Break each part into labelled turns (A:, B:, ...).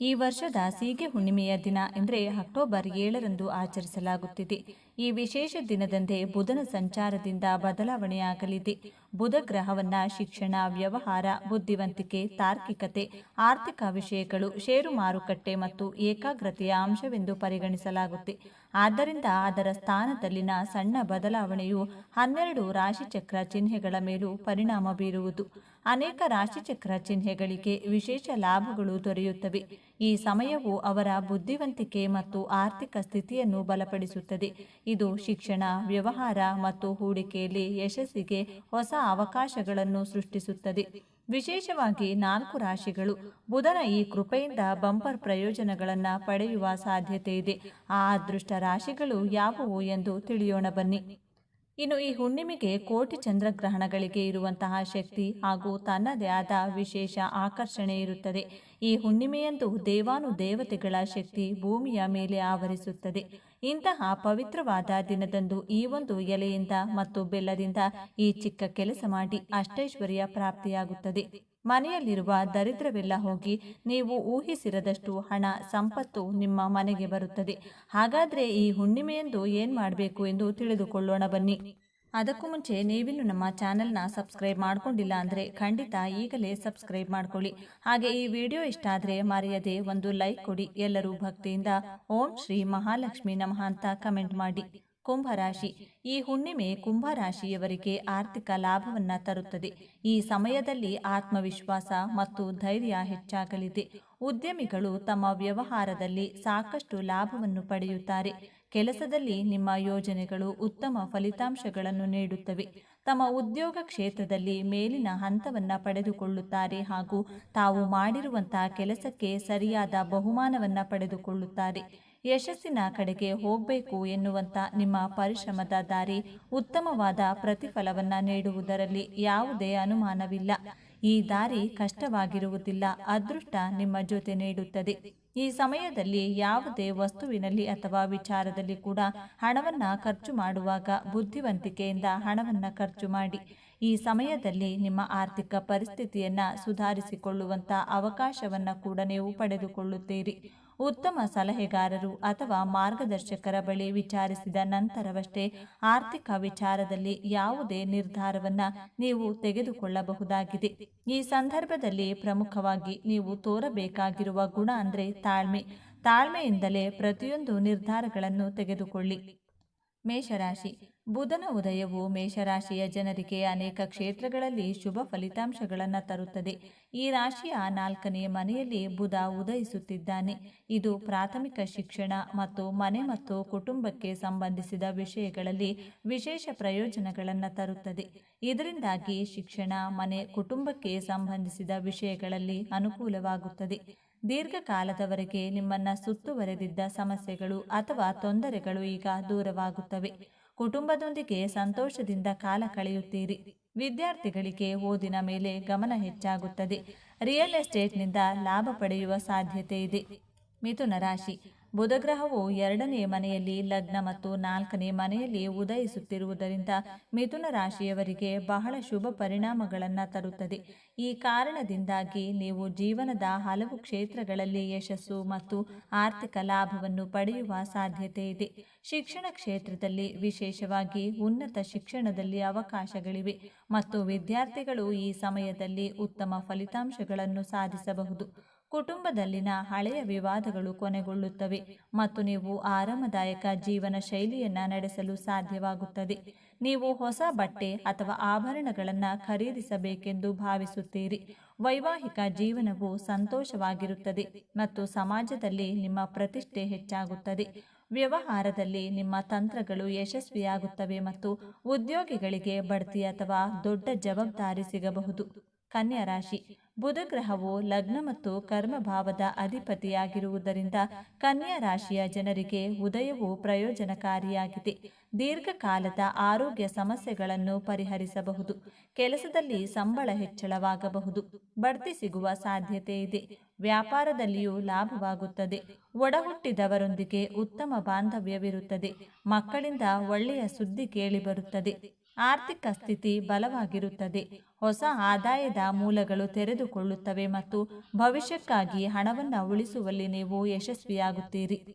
A: ಈ ವರ್ಷದ ಸೀಗೆ ಹುಣ್ಣಿಮೆಯ ದಿನ ಎಂದರೆ ಅಕ್ಟೋಬರ್ ಏಳರಂದು ಆಚರಿಸಲಾಗುತ್ತಿದೆ. ಈ ವಿಶೇಷ ದಿನದಂದೇ ಬುಧನ ಸಂಚಾರದಿಂದ ಬದಲಾವಣೆಯಾಗಲಿದೆ. ಬುಧ ಗ್ರಹವನ್ನ ಶಿಕ್ಷಣ, ವ್ಯವಹಾರ, ಬುದ್ಧಿವಂತಿಕೆ, ತಾರ್ಕಿಕತೆ, ಆರ್ಥಿಕ ವಿಷಯಗಳು ಷೇರು ಮಾರುಕಟ್ಟೆ ಮತ್ತು ಏಕಾಗ್ರತೆಯ ಅಂಶವೆಂದು ಪರಿಗಣಿಸಲಾಗುತ್ತೆ. ಆದ್ದರಿಂದ ಅದರ ಸ್ಥಾನದಲ್ಲಿನ ಸಣ್ಣ ಬದಲಾವಣೆಯು ಹನ್ನೆರಡು ರಾಶಿಚಕ್ರ ಚಿಹ್ನೆಗಳ ಮೇಲೂ ಪರಿಣಾಮ ಬೀರುವುದು. ಅನೇಕ ರಾಶಿಚಕ್ರ ಚಿಹ್ನೆಗಳಿಗೆ ವಿಶೇಷ ಲಾಭಗಳು ದೊರೆಯುತ್ತವೆ. ಈ ಸಮಯವು ಅವರ ಬುದ್ಧಿವಂತಿಕೆ ಮತ್ತು ಆರ್ಥಿಕ ಸ್ಥಿತಿಯನ್ನು ಬಲಪಡಿಸುತ್ತದೆ. ಇದು ಶಿಕ್ಷಣ, ವ್ಯವಹಾರ ಮತ್ತು ಹೂಡಿಕೆಯಲ್ಲಿ ಯಶಸ್ಸಿಗೆ ಹೊಸ ಅವಕಾಶಗಳನ್ನು ಸೃಷ್ಟಿಸುತ್ತದೆ. ವಿಶೇಷವಾಗಿ ನಾಲ್ಕು ರಾಶಿಗಳು. ಬುಧನ ಈ ಕೃಪೆಯಿಂದ ಬಂಪರ್ ಪ್ರಯೋಜನಗಳನ್ನು ಪಡೆಯುವ ಸಾಧ್ಯತೆ ಇದೆ. ಆ ಅದೃಷ್ಟ ರಾಶಿಗಳು ಯಾವುವು ಎಂದು ತಿಳಿಯೋಣ ಬನ್ನಿ. ಇನ್ನು ಈ ಹುಣ್ಣಿಮೆಗೆ ಕೋಟಿ ಚಂದ್ರಗ್ರಹಣಗಳಿಗೆ ಇರುವಂತಹ ಶಕ್ತಿ ಹಾಗೂ ತನ್ನದೇ ಆದ ವಿಶೇಷ ಆಕರ್ಷಣೆ ಇರುತ್ತದೆ. ಈ ಹುಣ್ಣಿಮೆಯಂದು ದೇವಾನು ದೇವತೆಗಳ ಶಕ್ತಿ ಭೂಮಿಯ ಮೇಲೆ ಆವರಿಸುತ್ತದೆ. ಇಂತಹ ಪವಿತ್ರವಾದ ದಿನದಂದು ಈ ಒಂದು ಎಲೆಯಿಂದ ಮತ್ತು ಬೆಲ್ಲದಿಂದ ಈ ಚಿಕ್ಕ ಕೆಲಸ ಮಾಡಿ ಅಷ್ಟೈಶ್ವರ್ಯ ಪ್ರಾಪ್ತಿಯಾಗುತ್ತದೆ. ಮನೆಯಲ್ಲಿರುವ ದರಿದ್ರವೆಲ್ಲ ಹೋಗಿ ನೀವು ಊಹಿಸಿರದಷ್ಟು ಹಣ, ಸಂಪತ್ತು ನಿಮ್ಮ ಮನೆಗೆ ಬರುತ್ತದೆ. ಹಾಗಾದ್ರೆ ಈ ಹುಣ್ಣಿಮೆಯೆಂದು ಏನು ಮಾಡಬೇಕು ಎಂದು ತಿಳಿದುಕೊಳ್ಳೋಣ ಬನ್ನಿ. ಅದಕ್ಕೂ ಮುಂಚೆ ನೀವಿನ್ನು ನಮ್ಮ ಚಾನೆಲ್ನ ಸಬ್ಸ್ಕ್ರೈಬ್ ಮಾಡ್ಕೊಂಡಿಲ್ಲ ಅಂದರೆ ಖಂಡಿತ ಈಗಲೇ ಸಬ್ಸ್ಕ್ರೈಬ್ ಮಾಡ್ಕೊಳ್ಳಿ. ಹಾಗೆ ಈ ವಿಡಿಯೋ ಇಷ್ಟ ಆದರೆ ಮರೆಯದೆ ಒಂದು ಲೈಕ್ ಕೊಡಿ. ಎಲ್ಲರೂ ಭಕ್ತಿಯಿಂದ ಓಂ ಶ್ರೀ ಮಹಾಲಕ್ಷ್ಮಿ ನಮಃ ಅಂತ ಕಮೆಂಟ್ ಮಾಡಿ. ಕುಂಭರಾಶಿ. ಈ ಹುಣ್ಣಿಮೆ ಕುಂಭರಾಶಿಯವರಿಗೆ ಆರ್ಥಿಕ ಲಾಭವನ್ನು ತರುತ್ತದೆ. ಈ ಸಮಯದಲ್ಲಿ ಆತ್ಮವಿಶ್ವಾಸ ಮತ್ತು ಧೈರ್ಯ ಹೆಚ್ಚಾಗಲಿದೆ. ಉದ್ಯಮಿಗಳು ತಮ್ಮ ವ್ಯವಹಾರದಲ್ಲಿ ಸಾಕಷ್ಟು ಲಾಭವನ್ನು ಪಡೆಯುತ್ತಾರೆ. ಕೆಲಸದಲ್ಲಿ ನಿಮ್ಮ ಯೋಜನೆಗಳು ಉತ್ತಮ ಫಲಿತಾಂಶಗಳನ್ನು ನೀಡುತ್ತವೆ. ತಮ್ಮ ಉದ್ಯೋಗ ಕ್ಷೇತ್ರದಲ್ಲಿ ಮೇಲಿನ ಹಂತವನ್ನು ಪಡೆದುಕೊಳ್ಳುತ್ತಾರೆ ಹಾಗೂ ತಾವು ಮಾಡಿರುವಂತಹ ಕೆಲಸಕ್ಕೆ ಸರಿಯಾದ ಬಹುಮಾನವನ್ನು ಪಡೆದುಕೊಳ್ಳುತ್ತಾರೆ. ಯಶಸ್ಸಿನ ಕಡೆಗೆ ಹೋಗಬೇಕು ಎನ್ನುವಂತ ನಿಮ್ಮ ಪರಿಶ್ರಮದ ದಾರಿ ಉತ್ತಮವಾದ ಪ್ರತಿಫಲವನ್ನ ನೀಡುವುದರಲ್ಲಿ ಯಾವುದೇ ಅನುಮಾನವಿಲ್ಲ. ಈ ದಾರಿ ಕಷ್ಟವಾಗಿರುವುದಿಲ್ಲ, ಅದೃಷ್ಟ ನಿಮ್ಮ ಜೊತೆ ನೀಡುತ್ತದೆ. ಈ ಸಮಯದಲ್ಲಿ ಯಾವುದೇ ವಸ್ತುವಿನಲ್ಲಿ ಅಥವಾ ವಿಚಾರದಲ್ಲಿ ಕೂಡ ಹಣವನ್ನ ಖರ್ಚು ಮಾಡುವಾಗ ಬುದ್ಧಿವಂತಿಕೆಯಿಂದ ಹಣವನ್ನ ಖರ್ಚು ಮಾಡಿ. ಈ ಸಮಯದಲ್ಲಿ ನಿಮ್ಮ ಆರ್ಥಿಕ ಪರಿಸ್ಥಿತಿಯನ್ನ ಸುಧಾರಿಸಿಕೊಳ್ಳುವಂತ ಅವಕಾಶವನ್ನ ಕೂಡ ನೀವು ಪಡೆದುಕೊಳ್ಳುತ್ತೀರಿ. ಉತ್ತಮ ಸಲಹೆಗಾರರು ಅಥವಾ ಮಾರ್ಗದರ್ಶಕರ ಬಳಿ ವಿಚಾರಿಸಿದ ನಂತರವಷ್ಟೇ ಆರ್ಥಿಕ ವಿಚಾರದಲ್ಲಿ ಯಾವುದೇ ನಿರ್ಧಾರವನ್ನು ನೀವು ತೆಗೆದುಕೊಳ್ಳಬಹುದಾಗಿದೆ. ಈ ಸಂದರ್ಭದಲ್ಲಿ ಪ್ರಮುಖವಾಗಿ ನೀವು ತೋರಬೇಕಾಗಿರುವ ಗುಣ ಅಂದರೆ ತಾಳ್ಮೆ. ತಾಳ್ಮೆಯಿಂದಲೇ ಪ್ರತಿಯೊಂದು ನಿರ್ಧಾರಗಳನ್ನು ತೆಗೆದುಕೊಳ್ಳಿ. ಮೇಷರಾಶಿ. ಬುಧನ ಉದಯವು ಮೇಷರಾಶಿಯ ಜನರಿಗೆ ಅನೇಕ ಕ್ಷೇತ್ರಗಳಲ್ಲಿ ಶುಭ ಫಲಿತಾಂಶಗಳನ್ನು ತರುತ್ತದೆ. ಈ ರಾಶಿಯ ನಾಲ್ಕನೇ ಮನೆಯಲ್ಲಿ ಬುಧ ಉದಯಿಸುತ್ತಿದ್ದಾನೆ. ಇದು ಪ್ರಾಥಮಿಕ ಶಿಕ್ಷಣ ಮತ್ತು ಮನೆ ಮತ್ತು ಕುಟುಂಬಕ್ಕೆ ಸಂಬಂಧಿಸಿದ ವಿಷಯಗಳಲ್ಲಿ ವಿಶೇಷ ಪ್ರಯೋಜನಗಳನ್ನು ತರುತ್ತದೆ. ಇದರಿಂದಾಗಿ ಶಿಕ್ಷಣ, ಮನೆ, ಕುಟುಂಬಕ್ಕೆ ಸಂಬಂಧಿಸಿದ ವಿಷಯಗಳಲ್ಲಿ ಅನುಕೂಲವಾಗುತ್ತದೆ. ದೀರ್ಘಕಾಲದವರೆಗೆ ನಿಮ್ಮನ್ನು ಸುತ್ತುವರೆದಿದ್ದ ಸಮಸ್ಯೆಗಳು ಅಥವಾ ತೊಂದರೆಗಳು ಈಗ ದೂರವಾಗುತ್ತವೆ. ಕುಟುಂಬದೊಂದಿಗೆ ಸಂತೋಷದಿಂದ ಕಾಲ ಕಳೆಯುತ್ತೀರಿ. ವಿದ್ಯಾರ್ಥಿಗಳಿಗೆ ಓದಿನ ಮೇಲೆ ಗಮನ ಹೆಚ್ಚಾಗುತ್ತದೆ. ರಿಯಲ್ ಎಸ್ಟೇಟ್ನಿಂದ ಲಾಭ ಪಡೆಯುವ ಸಾಧ್ಯತೆ ಇದೆ. ಮಿಥುನ ರಾಶಿ. ಬುಧಗ್ರಹವು ಎರಡನೇ ಮನೆಯಲ್ಲಿ, ಲಗ್ನ ಮತ್ತು ನಾಲ್ಕನೇ ಮನೆಯಲ್ಲಿ ಉದಯಿಸುತ್ತಿರುವುದರಿಂದ ಮಿಥುನ ರಾಶಿಯವರಿಗೆ ಬಹಳ ಶುಭ ಪರಿಣಾಮಗಳನ್ನು ತರುತ್ತದೆ. ಈ ಕಾರಣದಿಂದಾಗಿ ನೀವು ಜೀವನದ ಹಲವು ಕ್ಷೇತ್ರಗಳಲ್ಲಿ ಯಶಸ್ಸು ಮತ್ತು ಆರ್ಥಿಕ ಲಾಭವನ್ನು ಪಡೆಯುವ ಸಾಧ್ಯತೆ ಇದೆ. ಶಿಕ್ಷಣ ಕ್ಷೇತ್ರದಲ್ಲಿ ವಿಶೇಷವಾಗಿ ಉನ್ನತ ಶಿಕ್ಷಣದಲ್ಲಿ ಅವಕಾಶಗಳಿವೆ ಮತ್ತು ವಿದ್ಯಾರ್ಥಿಗಳು ಈ ಸಮಯದಲ್ಲಿ ಉತ್ತಮ ಫಲಿತಾಂಶಗಳನ್ನು ಸಾಧಿಸಬಹುದು. ಕುಟುಂಬದಲ್ಲಿನ ಹಳೆಯ ವಿವಾದಗಳು ಕೊನೆಗೊಳ್ಳುತ್ತವೆ ಮತ್ತು ನೀವು ಆರಾಮದಾಯಕ ಜೀವನ ಶೈಲಿಯನ್ನು ನಡೆಸಲು ಸಾಧ್ಯವಾಗುತ್ತದೆ. ನೀವು ಹೊಸ ಬಟ್ಟೆ ಅಥವಾ ಆಭರಣಗಳನ್ನು ಖರೀದಿಸಬೇಕೆಂದು ಭಾವಿಸುತ್ತೀರಿ. ವೈವಾಹಿಕ ಜೀವನವು ಸಂತೋಷವಾಗಿರುತ್ತದೆ ಮತ್ತು ಸಮಾಜದಲ್ಲಿ ನಿಮ್ಮ ಪ್ರತಿಷ್ಠೆ ಹೆಚ್ಚಾಗುತ್ತದೆ. ವ್ಯವಹಾರದಲ್ಲಿ ನಿಮ್ಮ ತಂತ್ರಗಳು ಯಶಸ್ವಿಯಾಗುತ್ತವೆ ಮತ್ತು ಉದ್ಯೋಗಿಗಳಿಗೆ ಬಡ್ತಿ ಅಥವಾ ದೊಡ್ಡ ಜವಾಬ್ದಾರಿ ಸಿಗಬಹುದು. ಕನ್ಯಾ ರಾಶಿ ಬುಧ ಗ್ರಹವು ಲಗ್ನ ಮತ್ತು ಕರ್ಮಭಾವದ ಅಧಿಪತಿಯಾಗಿರುವುದರಿಂದ ಕನ್ಯಾ ರಾಶಿಯ ಜನರಿಗೆ ಉದಯವು ಪ್ರಯೋಜನಕಾರಿಯಾಗಿದೆ. ದೀರ್ಘಕಾಲದ ಆರೋಗ್ಯ ಸಮಸ್ಯೆಗಳನ್ನು ಪರಿಹರಿಸಬಹುದು. ಕೆಲಸದಲ್ಲಿ ಸಂಬಳ ಹೆಚ್ಚಳವಾಗಬಹುದು. ಬಡ್ತಿ ಸಿಗುವ ಸಾಧ್ಯತೆ ಇದೆ. ವ್ಯಾಪಾರದಲ್ಲಿಯೂ ಲಾಭವಾಗುತ್ತದೆ. ಒಡಹುಟ್ಟಿದವರೊಂದಿಗೆ ಉತ್ತಮ ಬಾಂಧವ್ಯವಿರುತ್ತದೆ. ಮಕ್ಕಳಿಂದ ಒಳ್ಳೆಯ ಸುದ್ದಿ ಕೇಳಿಬರುತ್ತದೆ. ಆರ್ಥಿಕ ಸ್ಥಿತಿ ಬಲವಾಗಿರುತ್ತದೆ. ಹೊಸ ಆದಾಯದ ಮೂಲಗಳು ತೆರೆದುಕೊಳ್ಳುತ್ತವೆ ಮತ್ತು ಭವಿಷ್ಯಕ್ಕಾಗಿ ಹಣವನ್ನು ಉಳಿಸುವಲ್ಲಿ ನೀವು ಯಶಸ್ವಿಯಾಗುತ್ತೀರಿ.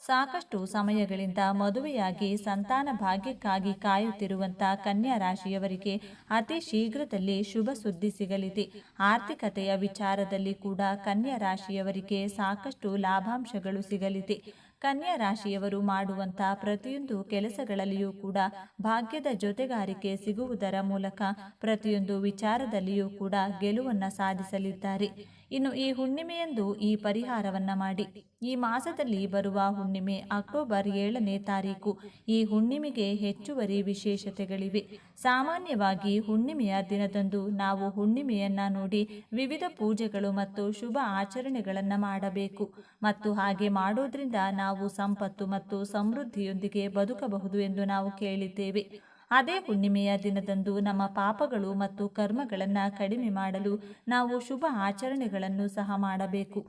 A: ಸಾಕಷ್ಟು ಸಮಯಗಳಿಂದ ಮದುವೆಯಾಗಿ ಸಂತಾನ ಭಾಗ್ಯಕ್ಕಾಗಿ ಕಾಯುತ್ತಿರುವಂಥ ಕನ್ಯಾ ರಾಶಿಯವರಿಗೆ ಅತಿ ಶೀಘ್ರದಲ್ಲಿ ಶುಭ ಸುದ್ದಿ ಸಿಗಲಿದೆ. ಆರ್ಥಿಕತೆಯ ವಿಚಾರದಲ್ಲಿ ಕೂಡ ಕನ್ಯಾ ರಾಶಿಯವರಿಗೆ ಸಾಕಷ್ಟು ಲಾಭಾಂಶಗಳು ಸಿಗಲಿದೆ. ಕನ್ಯಾ ರಾಶಿಯವರು ಮಾಡುವಂಥ ಪ್ರತಿಯೊಂದು ಕೆಲಸಗಳಲ್ಲಿಯೂ ಕೂಡ ಭಾಗ್ಯದ ಜೊತೆಗಾರಿಕೆ ಸಿಗುವುದರ ಮೂಲಕ ಪ್ರತಿಯೊಂದು ವಿಚಾರದಲ್ಲಿಯೂ ಕೂಡ ಗೆಲುವನ್ನು ಸಾಧಿಸಲಿದ್ದಾರೆ. ಇನ್ನು ಈ ಹುಣ್ಣಿಮೆಯಂದು ಈ ಪರಿಹಾರವನ್ನ ಮಾಡಿ. ಈ ಮಾಸದಲ್ಲಿ ಬರುವ ಹುಣ್ಣಿಮೆ ಅಕ್ಟೋಬರ್ ಏಳನೇ ತಾರೀಕು. ಈ ಹುಣ್ಣಿಮೆಗೆ ಹೆಚ್ಚುವರಿ ವಿಶೇಷತೆಗಳಿವೆ. ಸಾಮಾನ್ಯವಾಗಿ ಹುಣ್ಣಿಮೆಯ ದಿನದಂದು ನಾವು ಹುಣ್ಣಿಮೆಯನ್ನ ನೋಡಿ ವಿವಿಧ ಪೂಜೆಗಳು ಮತ್ತು ಶುಭ ಆಚರಣೆಗಳನ್ನು ಮಾಡಬೇಕು. ಮತ್ತು ಹಾಗೆ ಮಾಡೋದ್ರಿಂದ ನಾವು ಸಂಪತ್ತು ಮತ್ತು ಸಮೃದ್ಧಿಯೊಂದಿಗೆ ಬದುಕಬಹುದು ಎಂದು ನಾವು ಕೇಳಿದ್ದೇವೆ. ಅದೇ ಹುಣ್ಣಿಮೆಯ ದಿನದಂದು ನಮ್ಮ ಪಾಪಗಳು ಮತ್ತು ಕರ್ಮಗಳನ್ನು ಕಡಿಮೆ ಮಾಡಲು ನಾವು ಶುಭ ಆಚರಣೆಗಳನ್ನು ಸಹ ಮಾಡಬೇಕು.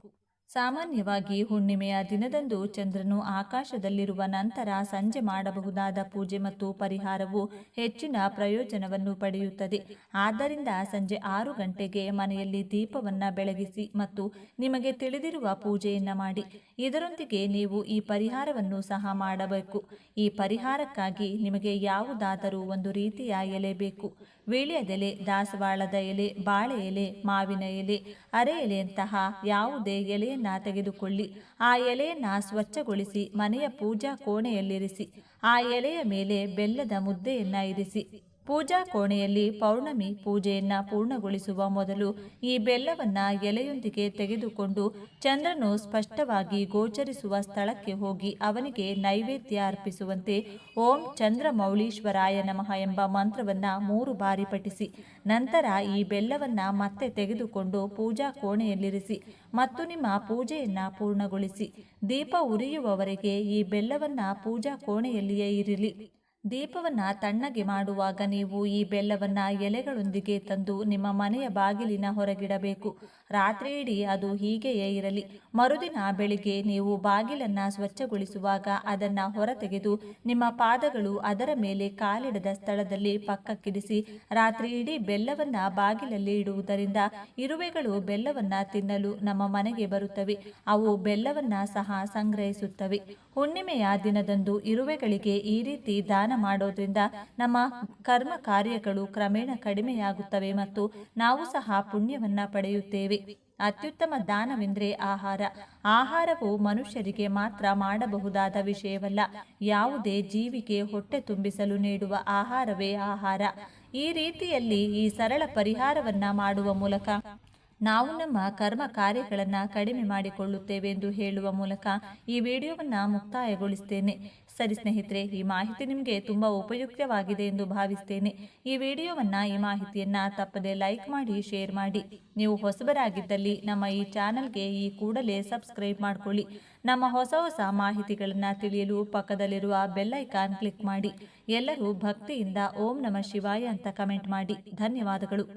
A: ಸಾಮಾನ್ಯವಾಗಿ ಹುಣ್ಣಿಮೆಯ ದಿನದಂದು ಚಂದ್ರನು ಆಕಾಶದಲ್ಲಿರುವ ನಂತರ ಸಂಜೆ ಮಾಡಬಹುದಾದ ಪೂಜೆ ಮತ್ತು ಪರಿಹಾರವು ಹೆಚ್ಚಿನ ಪ್ರಯೋಜನವನ್ನು ಪಡೆಯುತ್ತದೆ. ಆದ್ದರಿಂದ ಸಂಜೆ ಆರು ಗಂಟೆಗೆ ಮನೆಯಲ್ಲಿ ದೀಪವನ್ನು ಬೆಳಗಿಸಿ ಮತ್ತು ನಿಮಗೆ ತಿಳಿದಿರುವ ಪೂಜೆಯನ್ನು ಮಾಡಿ. ಇದರೊಂದಿಗೆ ನೀವು ಈ ಪರಿಹಾರವನ್ನು ಸಹ ಮಾಡಬೇಕು. ಈ ಪರಿಹಾರಕ್ಕಾಗಿ ನಿಮಗೆ ಯಾವುದಾದರೂ ಒಂದು ರೀತಿಯ ಎಲೆ ಬೇಕು. ವೀಳ್ಯದೆಲೆ ದಾಸವಾಳದ ಎಲೆ, ಬಾಳೆ ಎಲೆ, ಮಾವಿನ ಎಲೆ, ಅರೆ ಎಲೆಯಂತಹ ಯಾವುದೇ ಎಲೆಯನ್ನು ತೆಗೆದುಕೊಳ್ಳಿ. ಆ ಎಲೆಯನ್ನ ಸ್ವಚ್ಛಗೊಳಿಸಿ ಮನೆಯ ಪೂಜಾ ಕೋಣೆಯಲ್ಲಿರಿಸಿ. ಆ ಎಲೆಯ ಮೇಲೆ ಬೆಲ್ಲದ ಮುದ್ದೆಯನ್ನ ಇರಿಸಿ. ಪೂಜಾ ಕೋಣೆಯಲ್ಲಿ ಪೌರ್ಣಮಿ ಪೂಜೆಯನ್ನ ಪೂರ್ಣಗೊಳಿಸುವ ಮೊದಲು ಈ ಬೆಲ್ಲವನ್ನ ಎಲೆಯೊಂದಿಗೆ ತೆಗೆದುಕೊಂಡು ಚಂದ್ರನು ಸ್ಪಷ್ಟವಾಗಿ ಗೋಚರಿಸುವ ಸ್ಥಳಕ್ಕೆ ಹೋಗಿ ಅವನಿಗೆ ನೈವೇದ್ಯ ಅರ್ಪಿಸುವಂತೆ ಓಂ ಚಂದ್ರ ಮೌಳೀಶ್ವರಾಯ ನಮಃ ಎಂಬ ಮಂತ್ರವನ್ನ ಮೂರು ಬಾರಿ ಪಠಿಸಿ. ನಂತರ ಈ ಬೆಲ್ಲವನ್ನ ಮತ್ತೆ ತೆಗೆದುಕೊಂಡು ಪೂಜಾ ಕೋಣೆಯಲ್ಲಿರಿಸಿ ಮತ್ತು ನಿಮ್ಮ ಪೂಜೆಯನ್ನ ಪೂರ್ಣಗೊಳಿಸಿ. ದೀಪ ಉರಿಯುವವರೆಗೆ ಈ ಬೆಲ್ಲವನ್ನ ಪೂಜಾ ಕೋಣೆಯಲ್ಲಿಯೇ ಇರಲಿ. ದೀಪವನ್ನ ತಣ್ಣಗೆ ಮಾಡುವಾಗ ನೀವು ಈ ಬೆಲ್ಲವನ್ನ ಎಲೆಗಳೊಂದಿಗೆ ತಂದು ನಿಮ್ಮ ಮನೆಯ ಬಾಗಿಲಿನ ಹೊರಗಿಡಬೇಕು. ರಾತ್ರಿಯಿಡೀ ಅದು ಹೀಗೆಯೇ ಇರಲಿ. ಮರುದಿನ ಬೆಳಿಗ್ಗೆ ನೀವು ಬಾಗಿಲನ್ನ ಸ್ವಚ್ಛಗೊಳಿಸುವಾಗ ಅದನ್ನ ಹೊರತೆಗೆದು ನಿಮ್ಮ ಪಾದಗಳು ಅದರ ಮೇಲೆ ಕಾಲಿಡದ ಸ್ಥಳದಲ್ಲಿ ಪಕ್ಕಕ್ಕಿಡಿಸಿ ರಾತ್ರಿಯಿಡೀ ಬೆಲ್ಲವನ್ನ ಬಾಗಿಲಲ್ಲಿ ಇಡುವುದರಿಂದ ಇರುವೆಗಳು ಬೆಲ್ಲವನ್ನ ತಿನ್ನಲು ನಮ್ಮ ಮನೆಗೆ ಬರುತ್ತವೆ. ಅವು ಬೆಲ್ಲವನ್ನ ಸಹ ಸಂಗ್ರಹಿಸುತ್ತವೆ. ಹುಣ್ಣಿಮೆಯ ದಿನದಂದು ಇರುವೆಗಳಿಗೆ ಈ ರೀತಿ ದಾನ ಮಾಡೋದ್ರಿಂದ ನಮ್ಮ ಕರ್ಮ ಕಾರ್ಯಗಳು ಕ್ರಮೇಣ ಕಡಿಮೆಯಾಗುತ್ತವೆ ಮತ್ತು ನಾವು ಸಹ ಪುಣ್ಯವನ್ನ ಪಡೆಯುತ್ತೇವೆ. ಅತ್ಯುತ್ತಮ ದಾನವೆಂದರೆ ಆಹಾರ. ಆಹಾರವು ಮನುಷ್ಯರಿಗೆ ಮಾತ್ರ ಮಾಡಬಹುದಾದ ವಿಷಯವಲ್ಲ. ಯಾವುದೇ ಜೀವಿಗೆ ಹೊಟ್ಟೆ ತುಂಬಿಸಲು ನೀಡುವ ಆಹಾರವೇ ಆಹಾರ. ಈ ರೀತಿಯಲ್ಲಿ ಈ ಸರಳ ಪರಿಹಾರವನ್ನ ಮಾಡುವ ಮೂಲಕ ನಾವು ನಮ್ಮ ಕರ್ಮ ಕಾರ್ಯಗಳನ್ನು ಕಡಿಮೆ ಮಾಡಿಕೊಳ್ಳುತ್ತೇವೆ ಎಂದು ಹೇಳುವ ಮೂಲಕ ಈ ವಿಡಿಯೋವನ್ನು ಮುಕ್ತಾಯಗೊಳಿಸ್ತೇನೆ. ಸರಿ ಸ್ನೇಹಿತರೆ, ಈ ಮಾಹಿತಿ ನಿಮಗೆ ತುಂಬ ಉಪಯುಕ್ತವಾಗಿದೆ ಎಂದು ಭಾವಿಸ್ತೇನೆ. ಈ ವಿಡಿಯೋವನ್ನು, ಈ ಮಾಹಿತಿಯನ್ನು ತಪ್ಪದೆ ಲೈಕ್ ಮಾಡಿ, ಶೇರ್ ಮಾಡಿ. ನೀವು ಹೊಸಬರಾಗಿದ್ದಲ್ಲಿ ನಮ್ಮ ಈ ಚಾನಲ್ಗೆ ಈ ಕೂಡಲೇ ಸಬ್ಸ್ಕ್ರೈಬ್ ಮಾಡಿಕೊಳ್ಳಿ. ನಮ್ಮ ಹೊಸ ಹೊಸ ಮಾಹಿತಿಗಳನ್ನು ತಿಳಿಯಲು ಪಕ್ಕದಲ್ಲಿರುವ ಬೆಲ್ಲೈಕಾನ್ ಕ್ಲಿಕ್ ಮಾಡಿ. ಎಲ್ಲರೂ ಭಕ್ತಿಯಿಂದ ಓಂ ನಮ ಶಿವಾಯ ಅಂತ ಕಮೆಂಟ್ ಮಾಡಿ. ಧನ್ಯವಾದಗಳು.